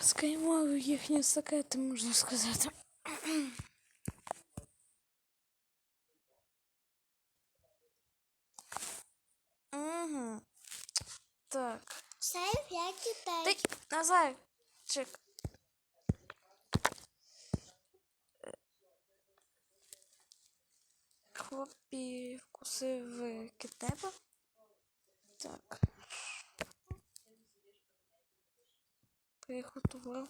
Скаймав їхні секрети, можна сказати. Угу. Так. Все, п'ять дітей. Ти, Назар, чек. Хлопці вкусив китнепа. Так. Приготував.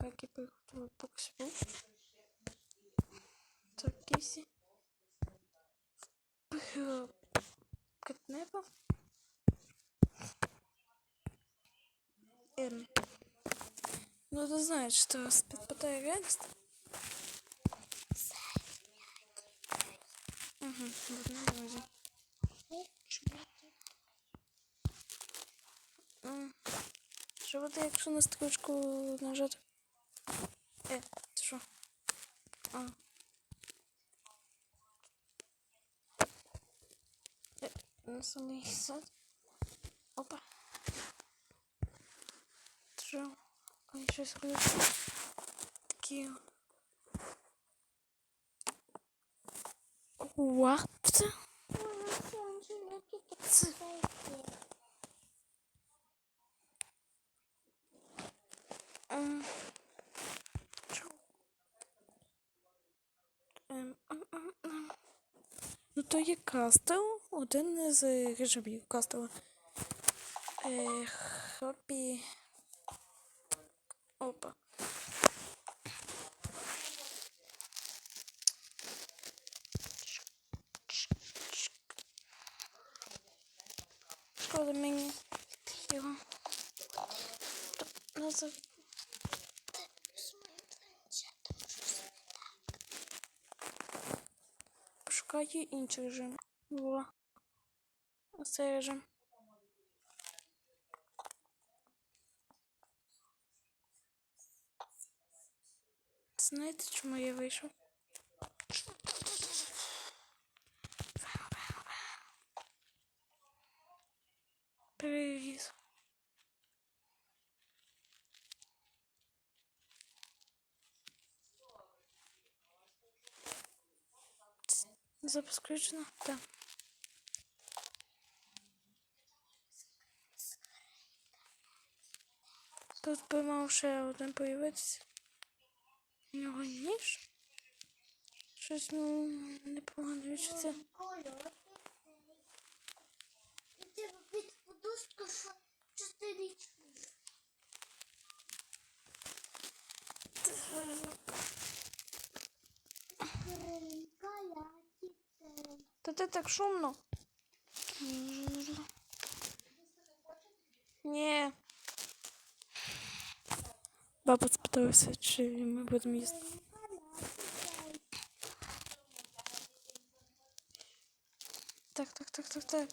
Как і приготував поксиву. Так, кисі. Вбив Китнепа. Ем. Ну, ты знаешь, что спитпитає реальність. Угу, ладно, вроде. М. Що буде, якщо на строчку нажати? Е, це що? А. Е, на самий сад. Опа. Що? Ой, щось ходить. Такі. What? Ну, то є кастел, один з режимів кастела. Е, хобі. Опа. Шкода мені його. Назад. є інший режим. Во. Оцей режим. Знаєте, чому я вийшов? Запис включено? Так. Тут би мав ще один появитися. У нього ніж? Щось ну непогано відчуття. І ти під подушку. Та ти так шумно. Ні. Баба спиталася, чи ми будемо їсти. Так, так, так, так, так.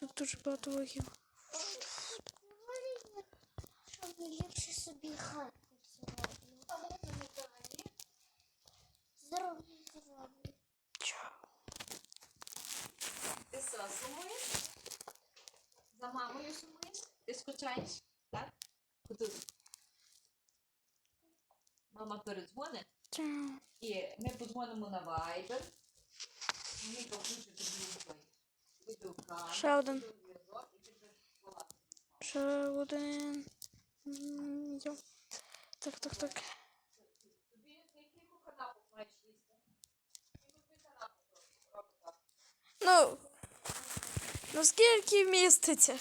Тут дуже багато логів. Щоб ліпше собі хату Ти скучаєш? Так? Куди? Мама передзвонить і ми подзвонимо на Viber. Мені покажуть тобі Ще один. Ще один. Йо. Так, так, так. Ну. Ну скільки міститься?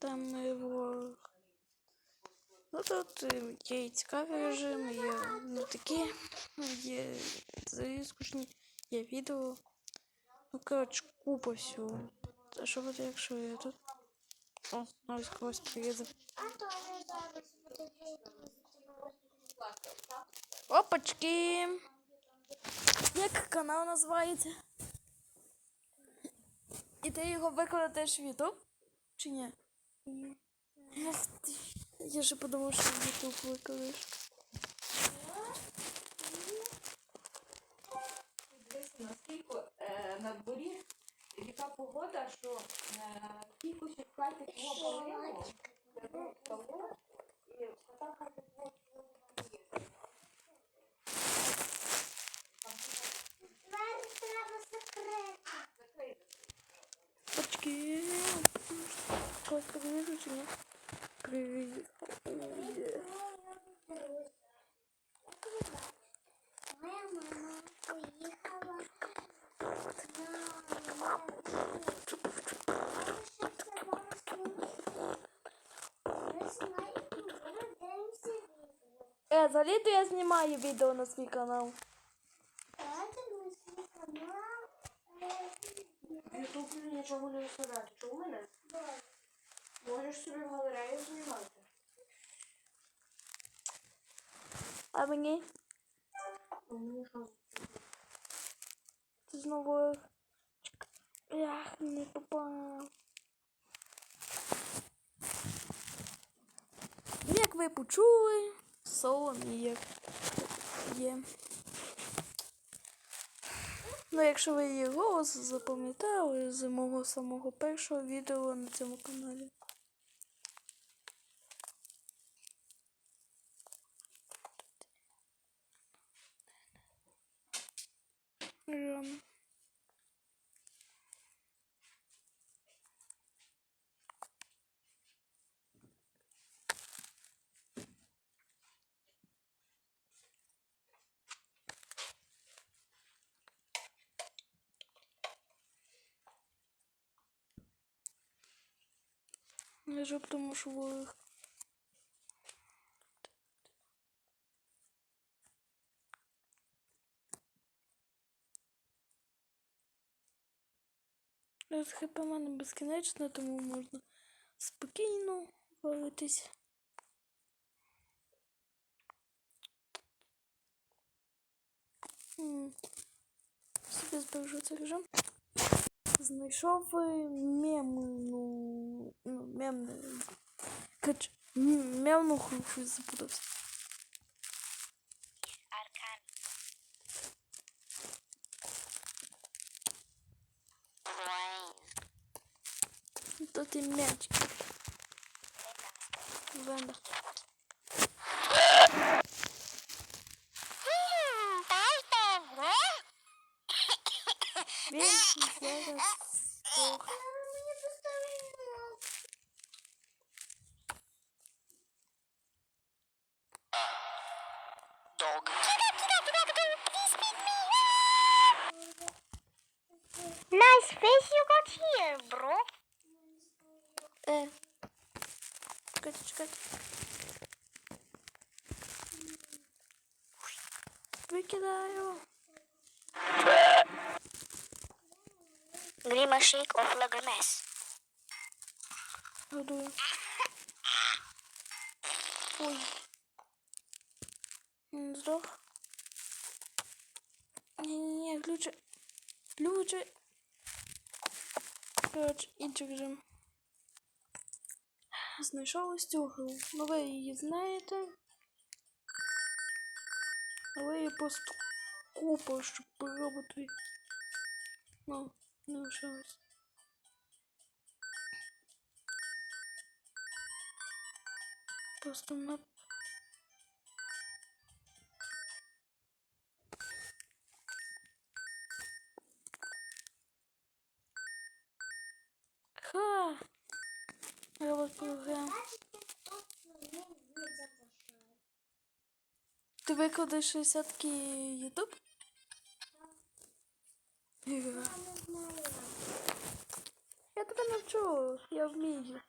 Там його. Ну тут є і цікаві режими, є ну такі, є взагалі є відео. Ну, коротше, купа всього. А що буде, якщо я тут? О, ось когось приїде. Опачки! Як канал називається? І ти його викладаєш в YouTube? Чи ні? Я же подумав, що YouTube викладаєш. наскільки е, на дворі яка погода, що е, тільки ще в хаті було і було Двері треба закрити. Очки. Привіт. Ой, є. Моя мама поїхала Е, взагалі то я знімаю відео на свій канал. Ютуб нічого не викладати. Чого мене? Можеш собі галерею знімати. А мені Ну, що? це знову. Ях, не попав. Як ви почули, сон є. є. Ну, якщо ви її голос запам'ятали з мого самого першого відео на цьому каналі. Рано. Я ж тому що Зараз хп мене безкінечно, тому можна спокійно бавитись. Собі збережу цей режим. Знайшов е, мемну, ну, мемне. Кач, мемну ху- щось запутався. Тут і м'ячик. Венда. Він зараз здох. Nice Викидаю. Grima shake of Lagrimes. Годую. Ой. Він здох. Ні-ні-ні, ключі. Ключі. Коротше, інший режим. Знайшов ось цю гру. Ну ви її знаєте. Але її просто купа, щоб поробити. Ну, не лишилось. Просто мап. Ха! Робот програм. Ти викладеш 60 Ютуб? Я тебе навчу, я вмію.